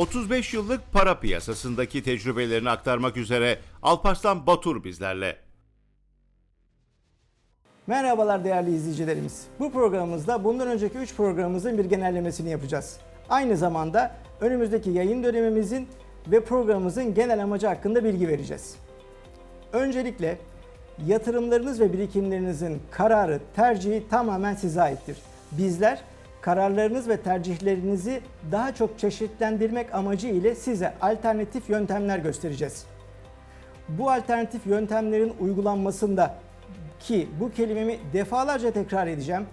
35 yıllık para piyasasındaki tecrübelerini aktarmak üzere Alparslan Batur bizlerle. Merhabalar değerli izleyicilerimiz. Bu programımızda bundan önceki 3 programımızın bir genellemesini yapacağız. Aynı zamanda önümüzdeki yayın dönemimizin ve programımızın genel amacı hakkında bilgi vereceğiz. Öncelikle yatırımlarınız ve birikimlerinizin kararı, tercihi tamamen size aittir. Bizler kararlarınız ve tercihlerinizi daha çok çeşitlendirmek amacı ile size alternatif yöntemler göstereceğiz. Bu alternatif yöntemlerin uygulanmasında ki bu kelimemi defalarca tekrar edeceğim.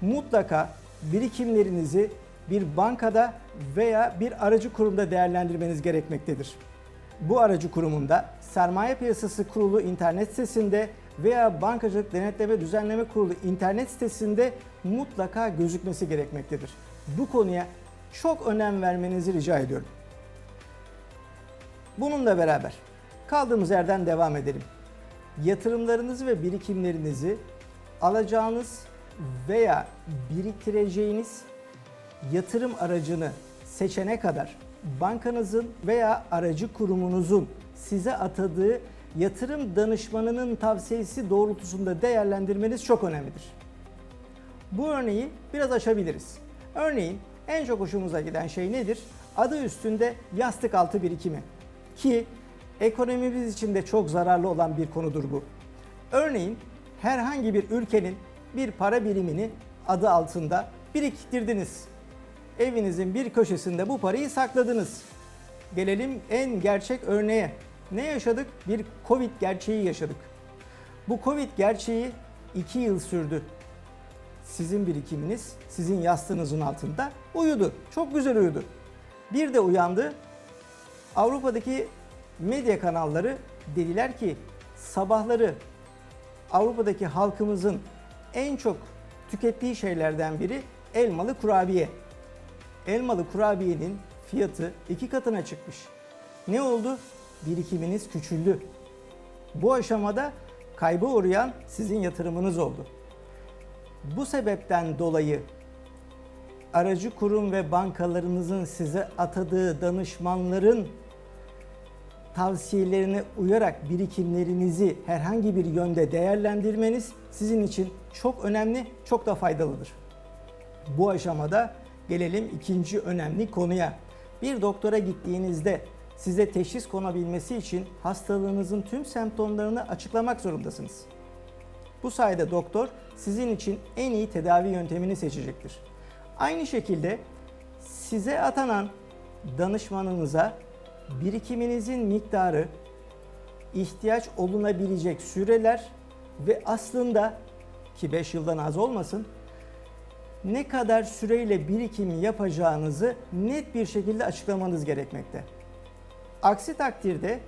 Mutlaka birikimlerinizi bir bankada veya bir aracı kurumda değerlendirmeniz gerekmektedir. Bu aracı kurumunda Sermaye Piyasası Kurulu internet sitesinde veya Bankacılık Denetleme Düzenleme Kurulu internet sitesinde mutlaka gözükmesi gerekmektedir. Bu konuya çok önem vermenizi rica ediyorum. Bununla beraber kaldığımız yerden devam edelim. Yatırımlarınızı ve birikimlerinizi alacağınız veya biriktireceğiniz yatırım aracını seçene kadar bankanızın veya aracı kurumunuzun size atadığı yatırım danışmanının tavsiyesi doğrultusunda değerlendirmeniz çok önemlidir. Bu örneği biraz açabiliriz. Örneğin en çok hoşumuza giden şey nedir? Adı üstünde yastık altı birikimi. Ki ekonomimiz için de çok zararlı olan bir konudur bu. Örneğin herhangi bir ülkenin bir para birimini adı altında biriktirdiniz. Evinizin bir köşesinde bu parayı sakladınız. Gelelim en gerçek örneğe. Ne yaşadık? Bir Covid gerçeği yaşadık. Bu Covid gerçeği 2 yıl sürdü sizin birikiminiz sizin yastığınızın altında uyudu. Çok güzel uyudu. Bir de uyandı. Avrupa'daki medya kanalları dediler ki sabahları Avrupa'daki halkımızın en çok tükettiği şeylerden biri elmalı kurabiye. Elmalı kurabiyenin fiyatı iki katına çıkmış. Ne oldu? Birikiminiz küçüldü. Bu aşamada kayba uğrayan sizin yatırımınız oldu. Bu sebepten dolayı aracı kurum ve bankalarınızın size atadığı danışmanların tavsiyelerine uyarak birikimlerinizi herhangi bir yönde değerlendirmeniz sizin için çok önemli, çok da faydalıdır. Bu aşamada gelelim ikinci önemli konuya. Bir doktora gittiğinizde size teşhis konabilmesi için hastalığınızın tüm semptomlarını açıklamak zorundasınız. Bu sayede doktor sizin için en iyi tedavi yöntemini seçecektir. Aynı şekilde size atanan danışmanınıza birikiminizin miktarı, ihtiyaç olunabilecek süreler ve aslında ki 5 yıldan az olmasın ne kadar süreyle birikim yapacağınızı net bir şekilde açıklamanız gerekmekte. Aksi takdirde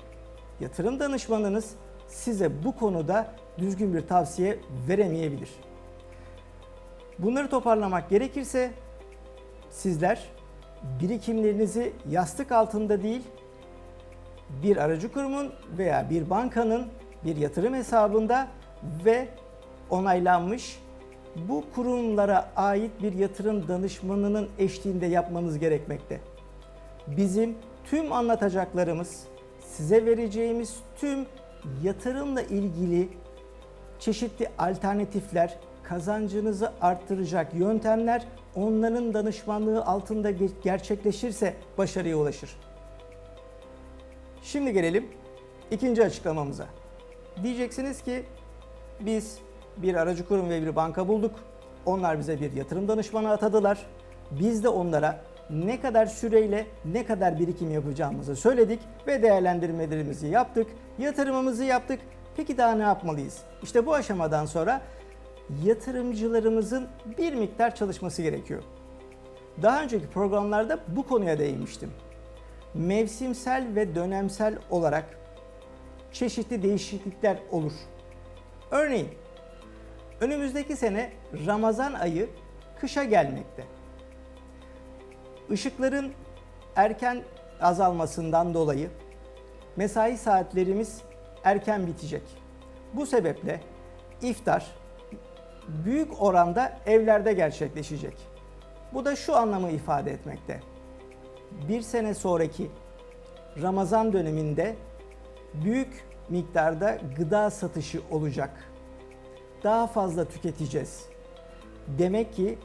yatırım danışmanınız size bu konuda düzgün bir tavsiye veremeyebilir. Bunları toparlamak gerekirse sizler birikimlerinizi yastık altında değil bir aracı kurumun veya bir bankanın bir yatırım hesabında ve onaylanmış bu kurumlara ait bir yatırım danışmanının eşliğinde yapmanız gerekmekte. Bizim tüm anlatacaklarımız, size vereceğimiz tüm yatırımla ilgili çeşitli alternatifler, kazancınızı arttıracak yöntemler onların danışmanlığı altında ge- gerçekleşirse başarıya ulaşır. Şimdi gelelim ikinci açıklamamıza. Diyeceksiniz ki biz bir aracı kurum ve bir banka bulduk. Onlar bize bir yatırım danışmanı atadılar. Biz de onlara ne kadar süreyle ne kadar birikim yapacağımızı söyledik ve değerlendirmelerimizi yaptık. Yatırımımızı yaptık. Peki daha ne yapmalıyız? İşte bu aşamadan sonra yatırımcılarımızın bir miktar çalışması gerekiyor. Daha önceki programlarda bu konuya değinmiştim. Mevsimsel ve dönemsel olarak çeşitli değişiklikler olur. Örneğin önümüzdeki sene Ramazan ayı kışa gelmekte. Işıkların erken azalmasından dolayı mesai saatlerimiz erken bitecek. Bu sebeple iftar büyük oranda evlerde gerçekleşecek. Bu da şu anlamı ifade etmekte. bir sene sonraki Ramazan döneminde büyük miktarda gıda satışı olacak. Daha fazla tüketeceğiz. Demek ki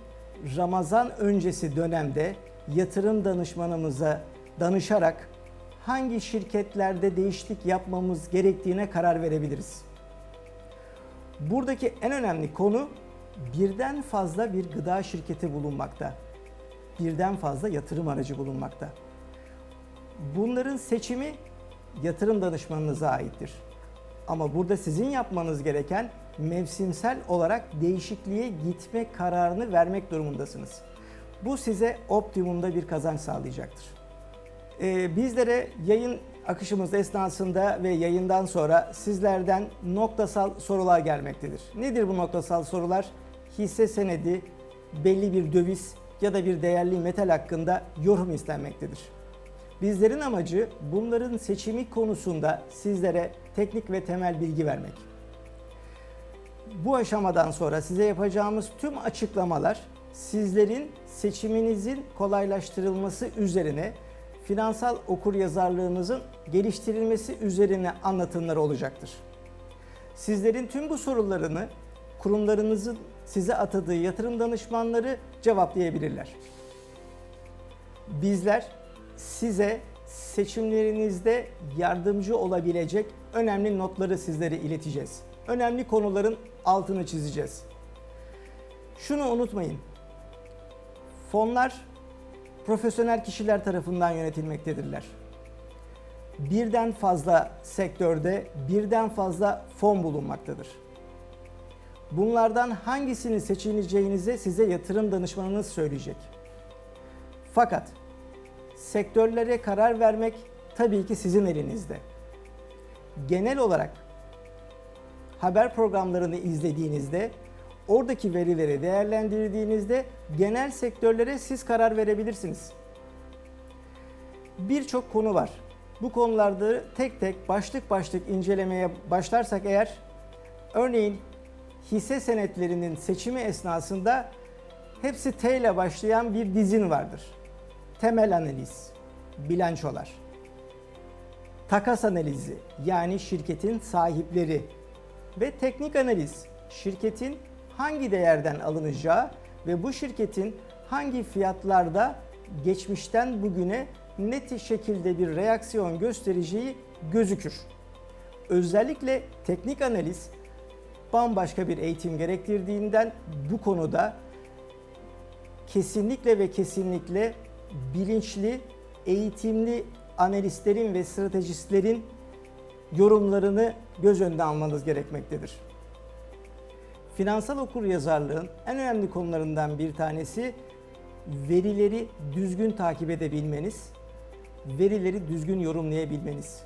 Ramazan öncesi dönemde yatırım danışmanımıza danışarak hangi şirketlerde değişiklik yapmamız gerektiğine karar verebiliriz. Buradaki en önemli konu birden fazla bir gıda şirketi bulunmakta. Birden fazla yatırım aracı bulunmakta. Bunların seçimi yatırım danışmanınıza aittir. Ama burada sizin yapmanız gereken mevsimsel olarak değişikliğe gitme kararını vermek durumundasınız. Bu size optimumda bir kazanç sağlayacaktır. Ee, bizlere yayın akışımız esnasında ve yayından sonra sizlerden noktasal sorular gelmektedir. Nedir bu noktasal sorular? Hisse senedi, belli bir döviz ya da bir değerli metal hakkında yorum istenmektedir. Bizlerin amacı bunların seçimi konusunda sizlere teknik ve temel bilgi vermek. Bu aşamadan sonra size yapacağımız tüm açıklamalar sizlerin seçiminizin kolaylaştırılması üzerine finansal okuryazarlığınızın geliştirilmesi üzerine anlatımlar olacaktır. Sizlerin tüm bu sorularını kurumlarınızın size atadığı yatırım danışmanları cevaplayabilirler. Bizler size seçimlerinizde yardımcı olabilecek önemli notları sizlere ileteceğiz. Önemli konuların altını çizeceğiz. Şunu unutmayın. Fonlar profesyonel kişiler tarafından yönetilmektedirler. Birden fazla sektörde birden fazla fon bulunmaktadır. Bunlardan hangisini seçileceğinizi size yatırım danışmanınız söyleyecek. Fakat sektörlere karar vermek tabii ki sizin elinizde. Genel olarak haber programlarını izlediğinizde oradaki verileri değerlendirdiğinizde genel sektörlere siz karar verebilirsiniz. Birçok konu var. Bu konularda tek tek başlık başlık incelemeye başlarsak eğer örneğin hisse senetlerinin seçimi esnasında hepsi T ile başlayan bir dizin vardır. Temel analiz, bilançolar, takas analizi yani şirketin sahipleri ve teknik analiz şirketin hangi değerden alınacağı ve bu şirketin hangi fiyatlarda geçmişten bugüne net şekilde bir reaksiyon göstereceği gözükür. Özellikle teknik analiz bambaşka bir eğitim gerektirdiğinden bu konuda kesinlikle ve kesinlikle bilinçli, eğitimli analistlerin ve stratejistlerin yorumlarını göz önüne almanız gerekmektedir. Finansal okuryazarlığın en önemli konularından bir tanesi verileri düzgün takip edebilmeniz, verileri düzgün yorumlayabilmeniz.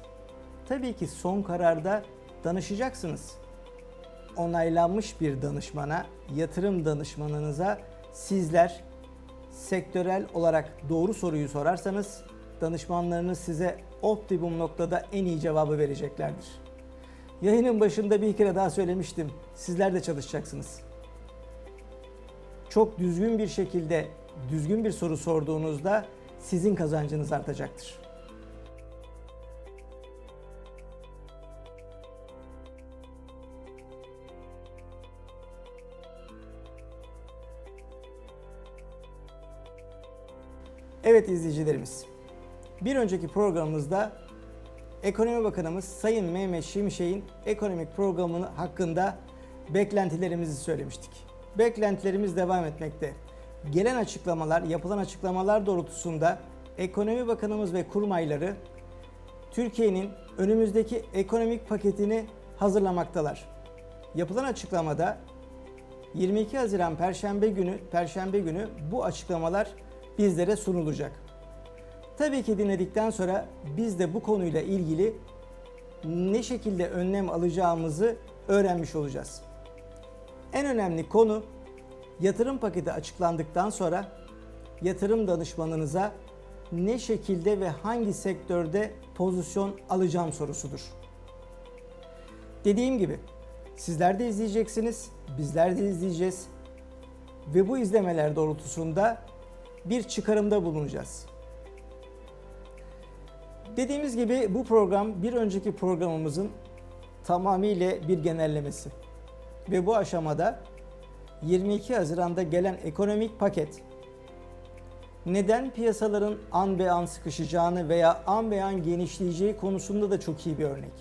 Tabii ki son kararda danışacaksınız. Onaylanmış bir danışmana, yatırım danışmanınıza sizler sektörel olarak doğru soruyu sorarsanız danışmanlarınız size optimum noktada en iyi cevabı vereceklerdir. Yayının başında bir kere daha söylemiştim. Sizler de çalışacaksınız. Çok düzgün bir şekilde düzgün bir soru sorduğunuzda sizin kazancınız artacaktır. Evet izleyicilerimiz. Bir önceki programımızda Ekonomi Bakanımız Sayın Mehmet Şimşek'in ekonomik programı hakkında beklentilerimizi söylemiştik. Beklentilerimiz devam etmekte. Gelen açıklamalar, yapılan açıklamalar doğrultusunda Ekonomi Bakanımız ve kurmayları Türkiye'nin önümüzdeki ekonomik paketini hazırlamaktalar. Yapılan açıklamada 22 Haziran Perşembe günü Perşembe günü bu açıklamalar bizlere sunulacak. Tabii ki dinledikten sonra biz de bu konuyla ilgili ne şekilde önlem alacağımızı öğrenmiş olacağız. En önemli konu yatırım paketi açıklandıktan sonra yatırım danışmanınıza ne şekilde ve hangi sektörde pozisyon alacağım sorusudur. Dediğim gibi sizler de izleyeceksiniz, bizler de izleyeceğiz ve bu izlemeler doğrultusunda bir çıkarımda bulunacağız. Dediğimiz gibi bu program bir önceki programımızın tamamıyla bir genellemesi. Ve bu aşamada 22 Haziran'da gelen ekonomik paket neden piyasaların an be an sıkışacağını veya an be an genişleyeceği konusunda da çok iyi bir örnek.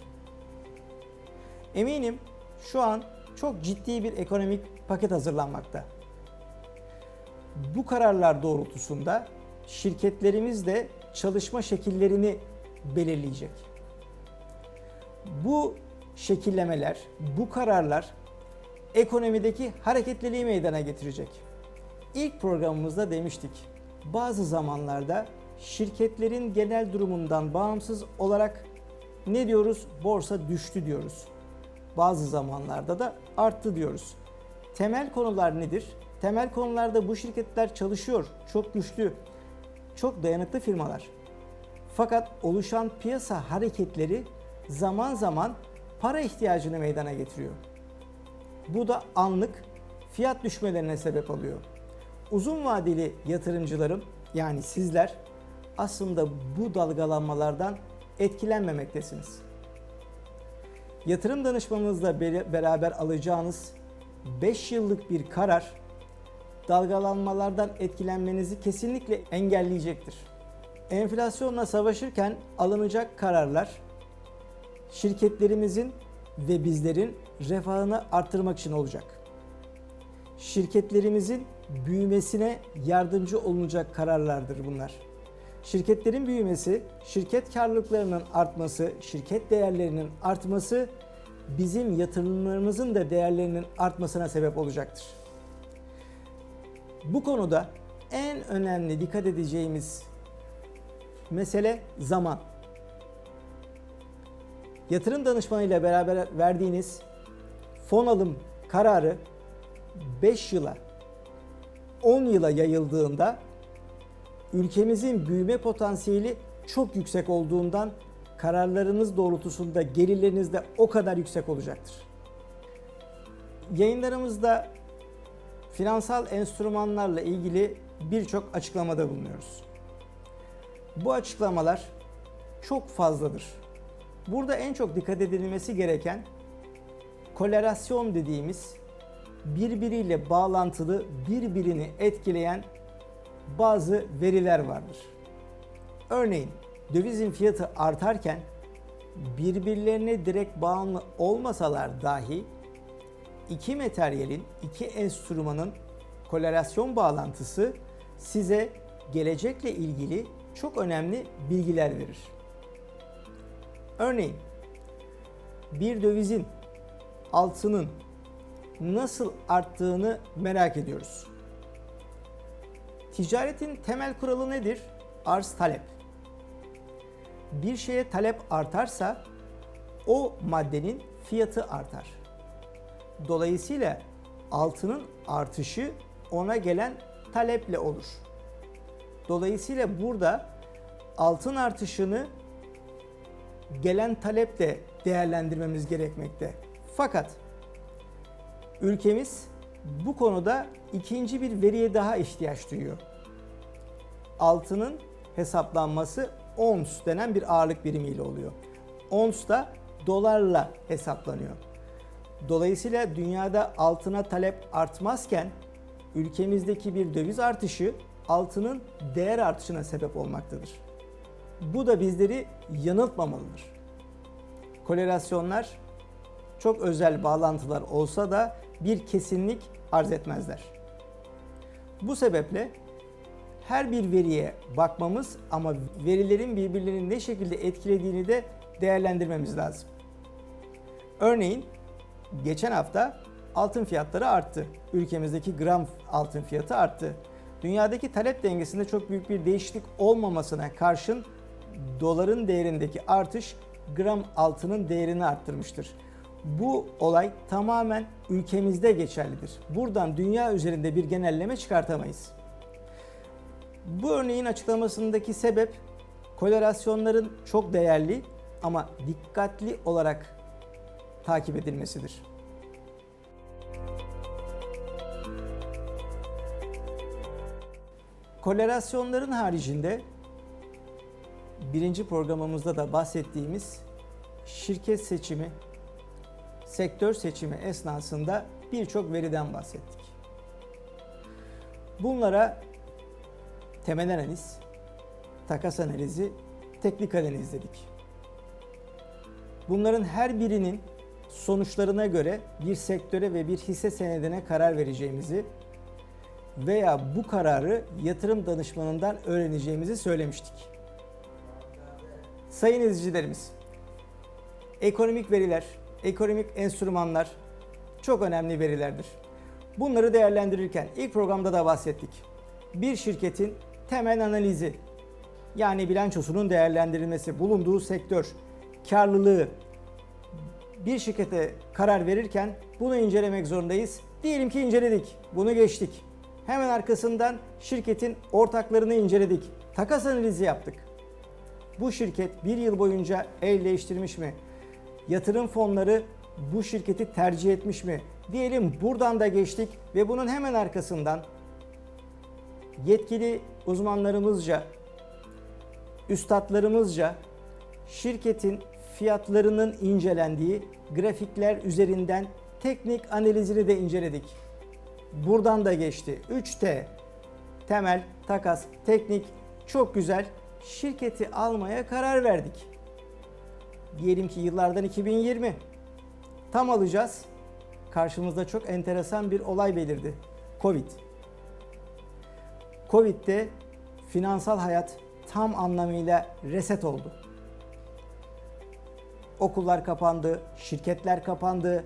Eminim şu an çok ciddi bir ekonomik paket hazırlanmakta. Bu kararlar doğrultusunda şirketlerimiz de çalışma şekillerini belirleyecek. Bu şekillemeler, bu kararlar ekonomideki hareketliliği meydana getirecek. İlk programımızda demiştik. Bazı zamanlarda şirketlerin genel durumundan bağımsız olarak ne diyoruz? Borsa düştü diyoruz. Bazı zamanlarda da arttı diyoruz. Temel konular nedir? Temel konularda bu şirketler çalışıyor, çok güçlü, çok dayanıklı firmalar. Fakat oluşan piyasa hareketleri zaman zaman para ihtiyacını meydana getiriyor. Bu da anlık fiyat düşmelerine sebep oluyor. Uzun vadeli yatırımcılarım yani sizler aslında bu dalgalanmalardan etkilenmemektesiniz. Yatırım danışmanınızla beraber alacağınız 5 yıllık bir karar dalgalanmalardan etkilenmenizi kesinlikle engelleyecektir. Enflasyonla savaşırken alınacak kararlar şirketlerimizin ve bizlerin refahını arttırmak için olacak. Şirketlerimizin büyümesine yardımcı olunacak kararlardır bunlar. Şirketlerin büyümesi, şirket karlılıklarının artması, şirket değerlerinin artması bizim yatırımlarımızın da değerlerinin artmasına sebep olacaktır. Bu konuda en önemli dikkat edeceğimiz mesele zaman. Yatırım danışmanıyla beraber verdiğiniz fon alım kararı 5 yıla 10 yıla yayıldığında ülkemizin büyüme potansiyeli çok yüksek olduğundan kararlarınız doğrultusunda gelirleriniz de o kadar yüksek olacaktır. Yayınlarımızda finansal enstrümanlarla ilgili birçok açıklamada bulunuyoruz. Bu açıklamalar çok fazladır. Burada en çok dikkat edilmesi gereken korelasyon dediğimiz birbiriyle bağlantılı, birbirini etkileyen bazı veriler vardır. Örneğin dövizin fiyatı artarken birbirlerine direkt bağımlı olmasalar dahi iki materyalin, iki enstrümanın korelasyon bağlantısı size gelecekle ilgili çok önemli bilgiler verir. Örneğin bir dövizin altının nasıl arttığını merak ediyoruz. Ticaretin temel kuralı nedir? Arz talep. Bir şeye talep artarsa o maddenin fiyatı artar. Dolayısıyla altının artışı ona gelen taleple olur. Dolayısıyla burada altın artışını gelen taleple değerlendirmemiz gerekmekte. Fakat ülkemiz bu konuda ikinci bir veriye daha ihtiyaç duyuyor. Altının hesaplanması ons denen bir ağırlık birimiyle oluyor. Ons da dolarla hesaplanıyor. Dolayısıyla dünyada altına talep artmazken ülkemizdeki bir döviz artışı altının değer artışına sebep olmaktadır. Bu da bizleri yanıltmamalıdır. Korelasyonlar çok özel bağlantılar olsa da bir kesinlik arz etmezler. Bu sebeple her bir veriye bakmamız ama verilerin birbirlerini ne şekilde etkilediğini de değerlendirmemiz lazım. Örneğin geçen hafta altın fiyatları arttı. Ülkemizdeki gram altın fiyatı arttı. Dünyadaki talep dengesinde çok büyük bir değişiklik olmamasına karşın doların değerindeki artış gram altının değerini arttırmıştır. Bu olay tamamen ülkemizde geçerlidir. Buradan dünya üzerinde bir genelleme çıkartamayız. Bu örneğin açıklamasındaki sebep korelasyonların çok değerli ama dikkatli olarak takip edilmesidir. Korelasyonların haricinde birinci programımızda da bahsettiğimiz şirket seçimi, sektör seçimi esnasında birçok veriden bahsettik. Bunlara temel analiz, takas analizi, teknik analiz dedik. Bunların her birinin sonuçlarına göre bir sektöre ve bir hisse senedine karar vereceğimizi veya bu kararı yatırım danışmanından öğreneceğimizi söylemiştik. Sayın izleyicilerimiz, ekonomik veriler, ekonomik enstrümanlar çok önemli verilerdir. Bunları değerlendirirken ilk programda da bahsettik. Bir şirketin temel analizi yani bilançosunun değerlendirilmesi, bulunduğu sektör, karlılığı, bir şirkete karar verirken bunu incelemek zorundayız. Diyelim ki inceledik, bunu geçtik. Hemen arkasından şirketin ortaklarını inceledik. Takas analizi yaptık. Bu şirket bir yıl boyunca el değiştirmiş mi? Yatırım fonları bu şirketi tercih etmiş mi? Diyelim buradan da geçtik ve bunun hemen arkasından yetkili uzmanlarımızca, üstadlarımızca şirketin fiyatlarının incelendiği grafikler üzerinden teknik analizini de inceledik. Buradan da geçti. 3T temel, takas, teknik çok güzel. Şirketi almaya karar verdik. Diyelim ki yıllardan 2020. Tam alacağız. Karşımızda çok enteresan bir olay belirdi. Covid. Covid'de finansal hayat tam anlamıyla reset oldu. Okullar kapandı, şirketler kapandı.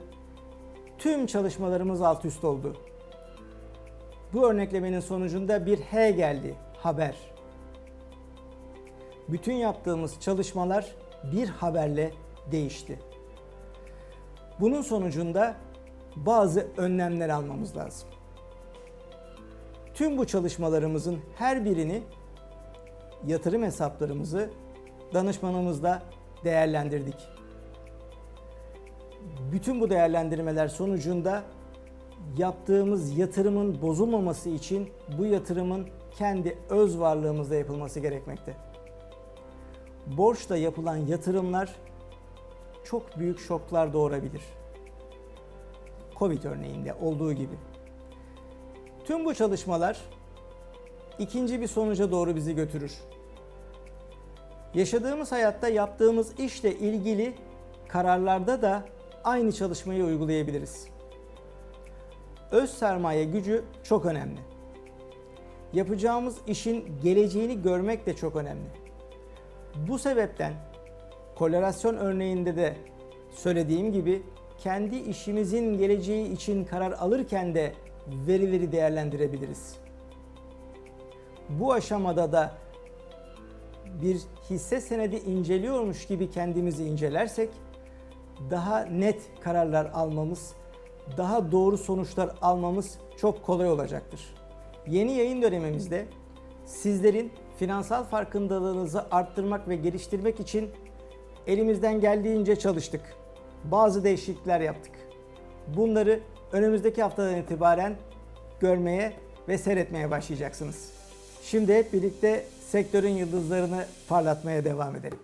Tüm çalışmalarımız alt üst oldu. Bu örneklemenin sonucunda bir H geldi, haber. Bütün yaptığımız çalışmalar bir haberle değişti. Bunun sonucunda bazı önlemler almamız lazım. Tüm bu çalışmalarımızın her birini yatırım hesaplarımızı danışmanımızla değerlendirdik. Bütün bu değerlendirmeler sonucunda yaptığımız yatırımın bozulmaması için bu yatırımın kendi öz varlığımızda yapılması gerekmekte. Borçla yapılan yatırımlar çok büyük şoklar doğurabilir. Covid örneğinde olduğu gibi. Tüm bu çalışmalar ikinci bir sonuca doğru bizi götürür. Yaşadığımız hayatta yaptığımız işle ilgili kararlarda da aynı çalışmayı uygulayabiliriz. Öz sermaye gücü çok önemli. Yapacağımız işin geleceğini görmek de çok önemli. Bu sebepten korelasyon örneğinde de söylediğim gibi kendi işimizin geleceği için karar alırken de verileri değerlendirebiliriz. Bu aşamada da bir hisse senedi inceliyormuş gibi kendimizi incelersek daha net kararlar almamız, daha doğru sonuçlar almamız çok kolay olacaktır. Yeni yayın dönemimizde sizlerin finansal farkındalığınızı arttırmak ve geliştirmek için elimizden geldiğince çalıştık. Bazı değişiklikler yaptık. Bunları önümüzdeki haftadan itibaren görmeye ve seyretmeye başlayacaksınız. Şimdi hep birlikte sektörün yıldızlarını parlatmaya devam edelim.